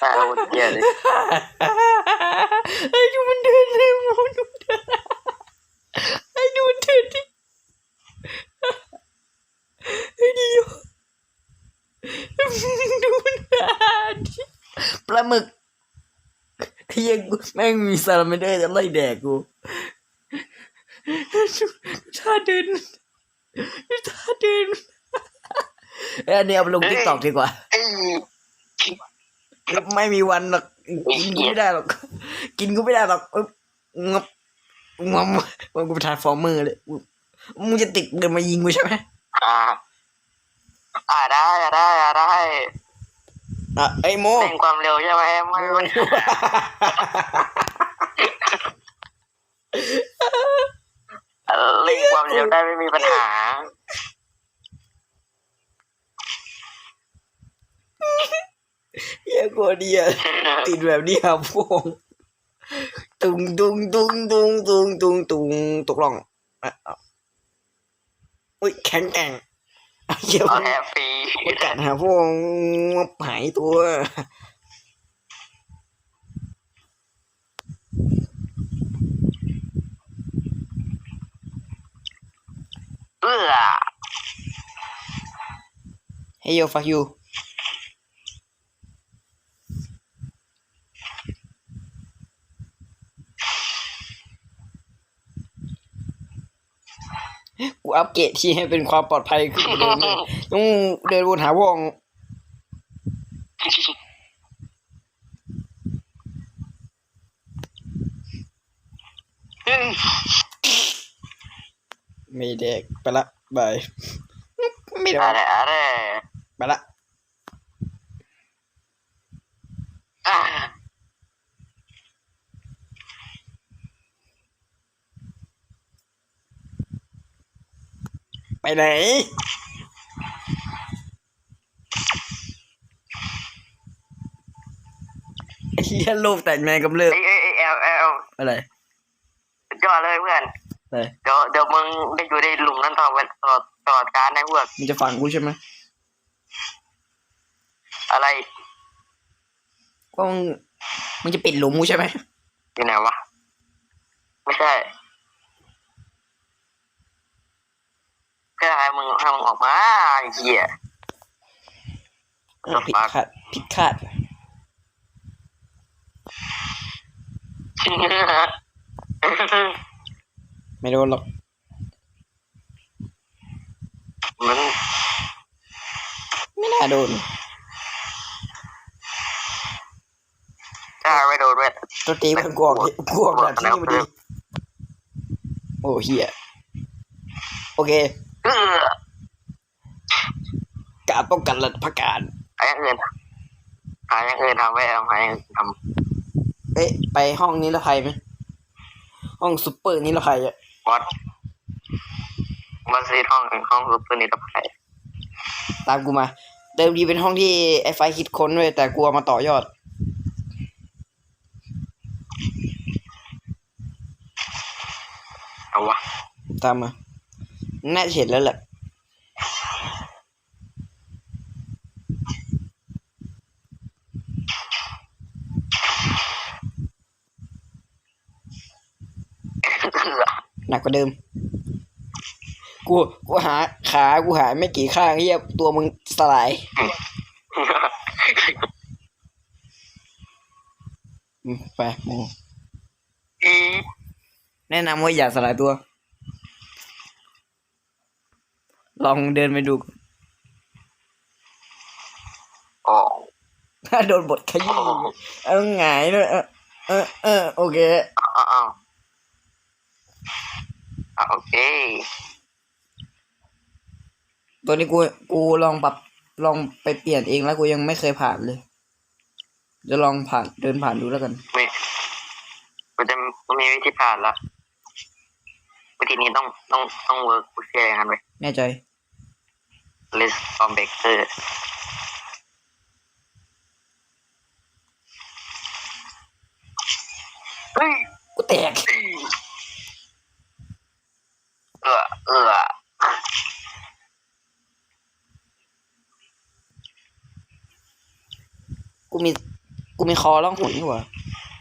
ตาโคตรเกลียดเลยไอ้ดูมันเดินเร็วดูมันเดินไอ้ดูมันเดินดิไอ้ดิวดูมันเดินดิปลาหมึกเฮียกูแม่งมีซาลาเมนเดอร์จะไล่แดกกูดูท่าเดินดูท่าเดินเอ้ยอันนี้เอาไปลงติ๊กต็อกดีกว่า ไอ้ไม่มีวันหรอกกินกูไม่ได้หรอกกินกูไม่ได้หรอกเอ้ยงับงับมันกูไปทานฟอร์เมอร์เลยมึงจะติดเดินมายิงกูใช่ไหมอ่าอ่าได้อ่าได้อ่าได้อะไอ้โมเร่งความเร็วใช่ไหมไม่ไม่เร่งความเร็วได้ไม่มีปัญหา เหี้ยกูเดียติดแบบนี้ครับพวงตุงตุงตุงตุงตุงตุงตุงตกล่องอะอะอุ้ยแข็งแกร่งอะเหี้ยเอาแอบฟรีกูกัดหาพวงหายตัวเอื้อ Hey yo fuck you กู อัปเกรดที่ให้เป็นความปลอดภัยขึ้นกว่าเดิมเลยต้องเดินวนหาวงไม่เด็กไปละบายไม่ได้อะไรอะไรไปละ ไปไหน ไอ้เหี้ยรูปแต่งแมงกำเริบเอ้ยเอ้ยเอ้ยแอลแอลอะไรสุดยอดเลยเพื่อน อะไรเดี๋ยวเดี๋ยวมึงได้อยู่ในหลุมนั้นตลอดเวลาตลอดตลอดการนะพวกมึงจะฟังกูใช่ไหมอะไรว่ามึงมึงจะปิดหลุมกูใช่ไหมอยู่ไหนวะ ไม่ใช่ แค่ให้มึงให้มึงออกมาไอ้เหี้ยเออผิดคาดผิดคาดไม่โดนหรอกมันไม่น่าโดนถ้าไม่โดนเว้ยตัวตีมันกวกกวกแบบที่มันดีโอ้เฮียโอเคเออ การป้องกันระดับพักการหาอย่างอื่นหาอย่างอื่นทำไว้เอาหาอย่างอื่นทเอ๊ะไปห้องนี้ละภัยไหมห้องซุปเปอร์นี้ละภัยอะำวัดมาซีห้องห้องซุปเปอร์นิตภัยตามกูมา เดิมทีเป็นห้องที่ไอ้ไฟคิดค้นไว้ยแต่กูเอามาต่อยอด เอาวะตามมา น่าจะเห็นแล้วแหละหนักกว่าเดิม กู กูหา ขา กูหาไม่กี่ข้างเฮียตัวมึงสลายอืมไปโมอีแนะนำว่าอย่าสลายตัว ลองเดินไปดูโอ้ถ้าโดนบทขยี้เอาหงายด้วยเออเออเออโอเคอ้าวอ้าวอะโอเค ตัวนี้กูกูลองปรับลองไปเปลี่ยนเองแล้วกูยังไม่เคยผ่านเลย จะลองผ่านเดินผ่านดูแล้วกันมีกูจะกูมีวิธีผ่านละวิธีนี้ต้องต้องต้องเวิร์กกูเชื่ออย่างนั้นไปแน่ใจ list from baker เฮ้ยกูแตกเออเออกูมี กูมีคอล่องหนนี่หว่า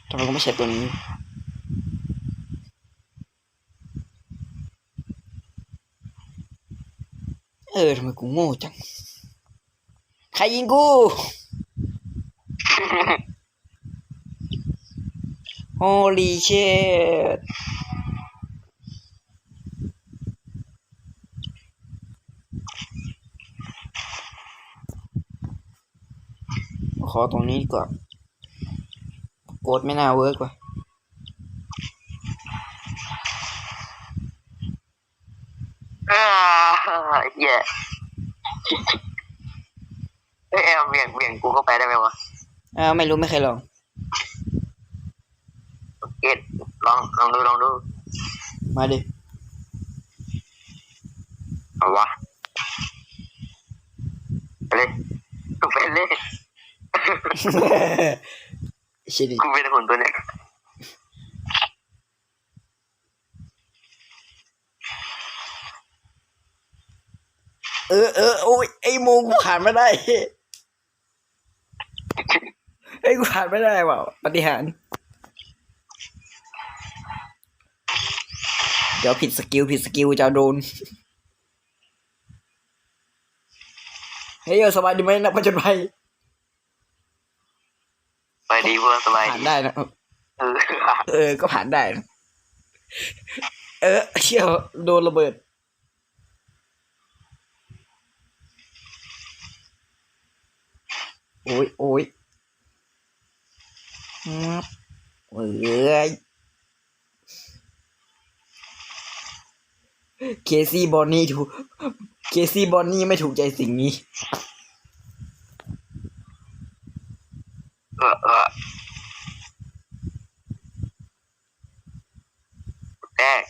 ทำไมกูไม่ใช้ตัวนี้ เออทำไมกูโง่จัง ใครยิงกู Holy shit ขอตรงนี้ดีกว่อนกดไม่น่าเวิร์กว่ะ อ่าเหี้ยเฮ้ยแอมเบี่ยงเบี่ยงกูเข้าไปได้ไหมวะอ้าวไม่รู้ไม่เคยลองเกดลองลองดูลองดูมาดิเอาวะไปเลยกูเป็นเลย ชิดิกูเป็นหุ่นตัวเนี้ย เออเออโอ้ยไอ้โมกูผ่านไม่ได้ไอ้ยกูผ่านไม่ได้ว่ะปฏิหารย์เดี๋ยวผิดสกิลผิดสกิลจะโดน เฮ้ยเออสบายดีไหมนักผจญภัยไปดีเพื่อนสบายผ่านดีได้นะ เออ เออ ก็ผ่านได้นะเออเชี่ยวโดนระเบิด โอ้ยโอ้ยงับเอ้ยเคซี่บอนนี่ถูกเคซี่บอนนี่ไม่ถูกใจสิ่งนี้ เออเออแรก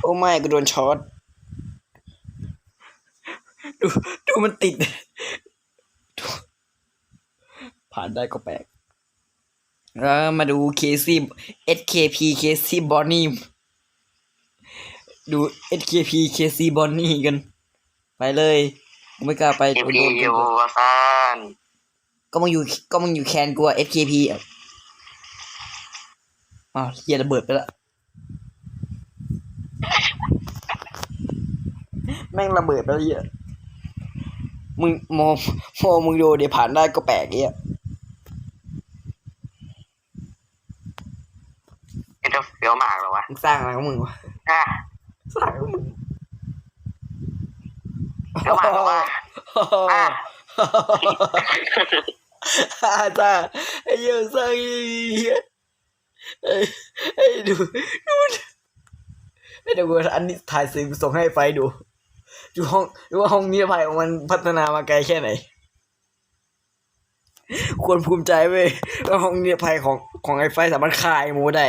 โอ้ไม่กูโดนช็อต ดู ดู มันติดดูผ่านได้ก็แปลกแล้วมาดูเคซี่ SKP เคซี่บอนนี่ดู SKP เคซี่บอนนี่กัน ไปเลยกูไม่กล้าไปทีโดนพีโดนอยู่วาซานก็มึงอยู่ก็มึงอยู่แคนกูอะ SKP อะอ้าวเฮียระเบิดไปละแม่งระเบิดไปแล้วเหี้ย มึงมองมองมึงดูเดี๋ยวผ่านได้ก็แปลกเงี้ยไอ้เจ้าเฟี้ยวหมากเหรอวะมึงสร้างอะไรของมึงวะอะสร้างอะไรของมึงเฟี้ยวหมากเหรอวะอะอาจ้าไอ้เหี้ยสร้างเหี้ยไอ้ไอ้ดูดูไอ้เดี๋ยวกูอันนี้ถ่ายสื่อกูส่งให้ไฟดู ดูห้องดูว่าห้องนี้ภัยของมันพัฒนามาไกลแค่ไหน ควรภูมิใจเว้ยว่าห้องนี้ภัยของของไอ้ไฟสามารถฆ่าไอ้หมูได้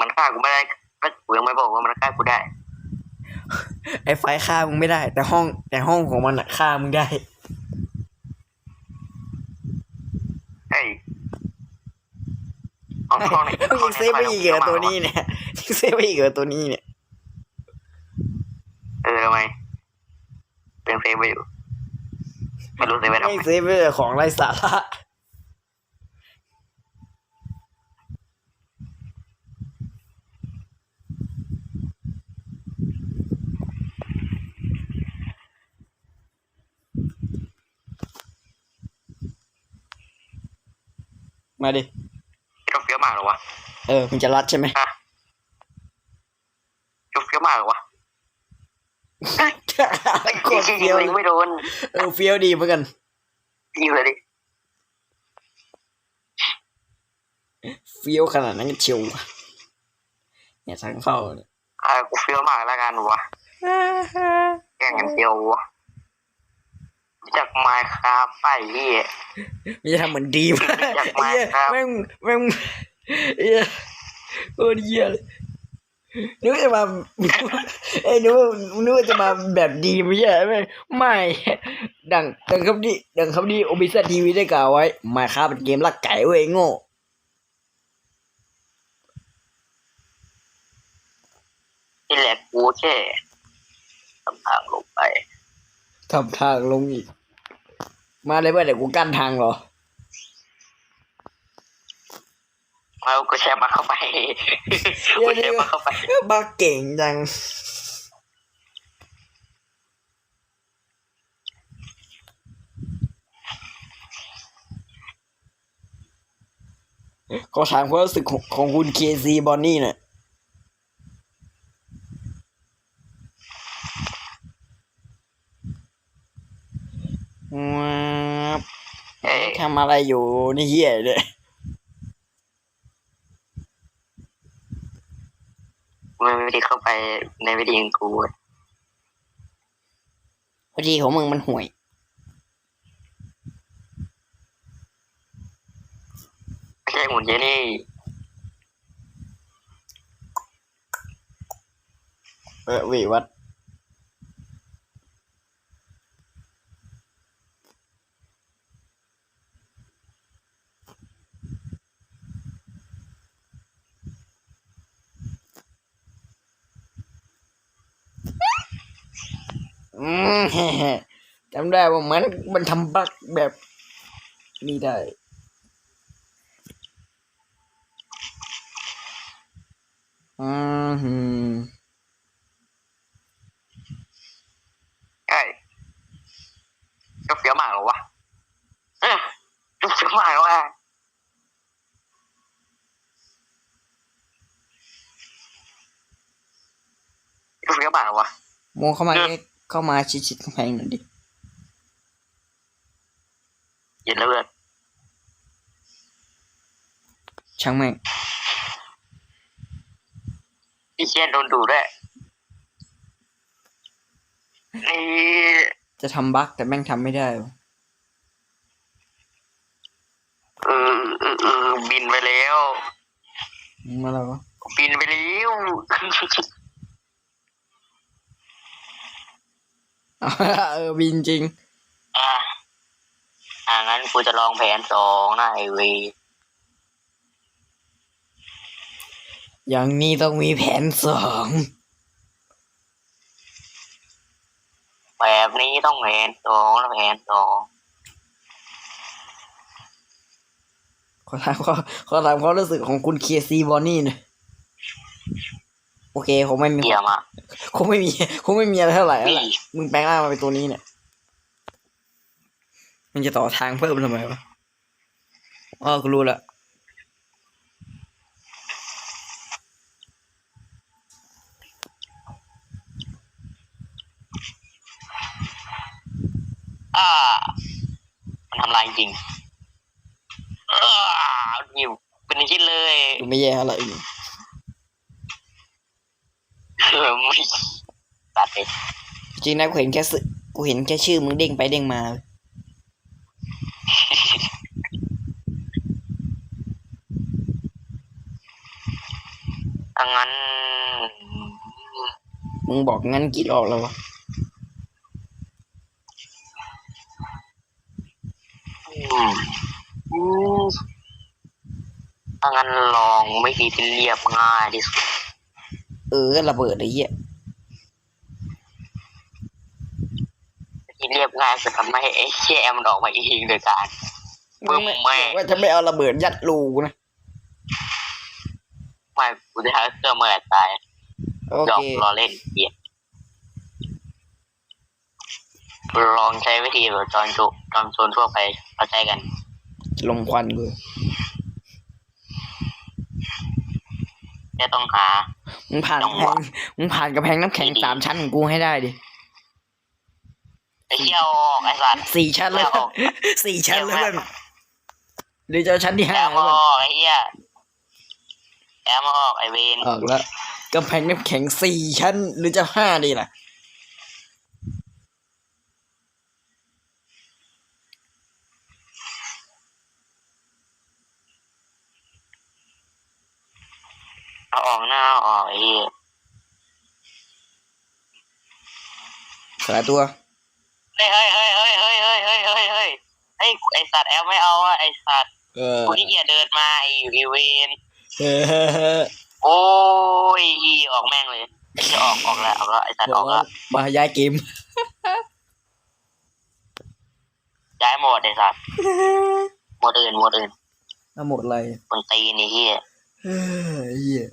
มันฆ่ากูไม่ได้ก็กูยังไม่บอกว่ามันฆ่ากูได้ ไอ้ไฟฆ่ามึงไม่ได้ แต่ห้องแต่ห้องของมันอะฆ่ามึงได้เฮ้ยห้องห้องไหนมึงยังเซฟไปอีกเหรอตัวนี้เนี่ยยังเซฟไปอีกเหรอตัวนี้เนี่ยเออ ทำไมยังเซฟไปอยู่ ไม่รู้เซฟไปทำไม่ไมเซฟไปแต่ของไร้สาระมาดิเจ้าเฟี้ยวหมากเหรอวะ เออ มึงจะรัดใช่ไหมอะเจ้าเฟี้ยวหมากเหรอวะ โคตรเฟี้ ยวยิงไม่โดนเออเฟี้ยวดีเหมือนกันยิงเลยดิเฟี้ยวขนาดนั้นก็เชียวว่ะเนี่ยทางเข้าเนี่ยอ่ากูเฟี้ยวหมากแล้วกันวะแข่งกันเดียววะจากไมค์ครับไปเหี้ยไม่จะทำเหมือนดีมากอยากมาเหี้ยครับแม่งแม่งเหี้ยโคตรเหี้ยเลย นึกว่าจะมาเอ้ยนึกว่านึกว่าจะมาแบบดีไม่ใช่ไหมไม่ ดังดังครับดีดังครับดีโอบิซาทีวีได้กล่าวไว้มาครับเป็นเกมลักไก่เว้ยโง่ที่แหลกกูแค่ทำทางลงไปทำทางลงอีก มาเลยเพื่อนเดี๋ยวกูกั้นทางเหรอ แล้วก็แชร์มาเข้าไปกูแชร์มาเข้าไปบ้าเก่งจังขอถามความรู้สึกของของคุณเคซีบอนนี่หน่อยว้าวเอ้ยทำอะไรอยู่นี่เฮียเลย ไม่ไม่ได้เข้าไปในวิดีของกูพอดีของมึงมันห่วย ไม่ใช่หุ่นเจนี่เออวิวัดอืม จำ ได้ว่ามันมันทำบักแบบนี้ได้อืมหืมใช่ก็เฟี้ยวมากเหรอวะเออก็เฟี้ยวมากเหรอวะก็เฟี้ยวมากเหรอวะโมเข้ามาใกล้เข้ามาชิดๆกำแพงหน่อยดิ เย็นแล้วเพื่อน ช่างแม่งพี่เชียนโดนดูด้วยนี่จะทำบักแต่แม่งทำไม่ได้วะเออเออเออบินไปแล้วมึงมาแล้ววะบินไปแล้วเออบินจริง อะอ่างั้นกูจะลองแผนสองนะไอเว อย่างนี้ต้องมีแผนสองแบบนี้ต้องแผนสองแล้วแผนสองขอถามเขาขอถามความรู้สึกของคุณเคซีบอนนี่หนะโอเคคงไม่มีเยี่ยมอะคงไม่มีคงไม่มีอะไรเท่าไหร่แล้วนี่แหละมึงแปลงร่างมาเป็นตัวนี้เนี่ยมันจะต่อทางเพิ่มทำไมวะอ๋อกูรู้ละ อ่า มันทำลายจ ริงอ่าอยู่เป็นชิ้นเลยดูไม่แย่เท่าไหร่นี่เออไม่ตัดเลยจริงนะกูเห็นแค่สึกูเห็นแค่ชื่อมึงเด้งไปเด้งมาถ้างั้น มึงบอกงั้นกี่รอบแล้ววะ อืมอืมถ้างั้นลองไม่มีที่เรียบง่ายที่สุดเออระเบิดไอ้เหี้ยที่เรียบง่ายสุดทำให้ไอ้แช่มันออกมาเองโดยการมึงไม่ว่าจะไม่เอาระเบิดยัดรูนะไม่กูจะหาเครื่องมือตายโอหยอกเค รอเล่นเกียด ลองใช้วิธีแบบตอนจุตอนโซนทั่วไปเขาใช้กัน ลมควันกูแค่ต้องหา มึงผ่านจักำงแพหวะงมึงผ่านกำแพงน้ำแข็งดีๆสามชั้นของกูให้ได้ดิไอ้เชี่ยวออกไอ้สัตว์สี่ชั้นเลยไม่เอาสี่ชั้นเลยไม่เพื่อเอานหรือจะเอาชั้นที่แอห้ามแล้วอเพื่อนอกไอ้เหี้ยแอมออกไอ้เวนออกแล้วกำแพงน้ำแข็งสี่ชั้นหรือจะห้าดีล่ะ เอาออกหน้าเอาออกไอ้เหี้ยสลายตัว เฮ้ยเฮ้ยเฮ้ยเฮ้ยเฮ้ยเฮ้ยเฮ้ยเฮ้ยเฮ้ยไอ้ไอ้สัตว์แอมไม่เอาอะไอ้สัตว์เออกูที่เกียจเดินมาไอ้ไอ้เวนเออโอ้ยออกแม่งเลยจะออกออกแล้วออกแล้วไอ้สัตว์ออกแล้วมาย้ายเกมย้ายโหมดไอ้สัตว์โหมดอื่นโหมดอื่นเอาหมดอะไรคนตีนี่เฮียเฮ้ยเหี้ย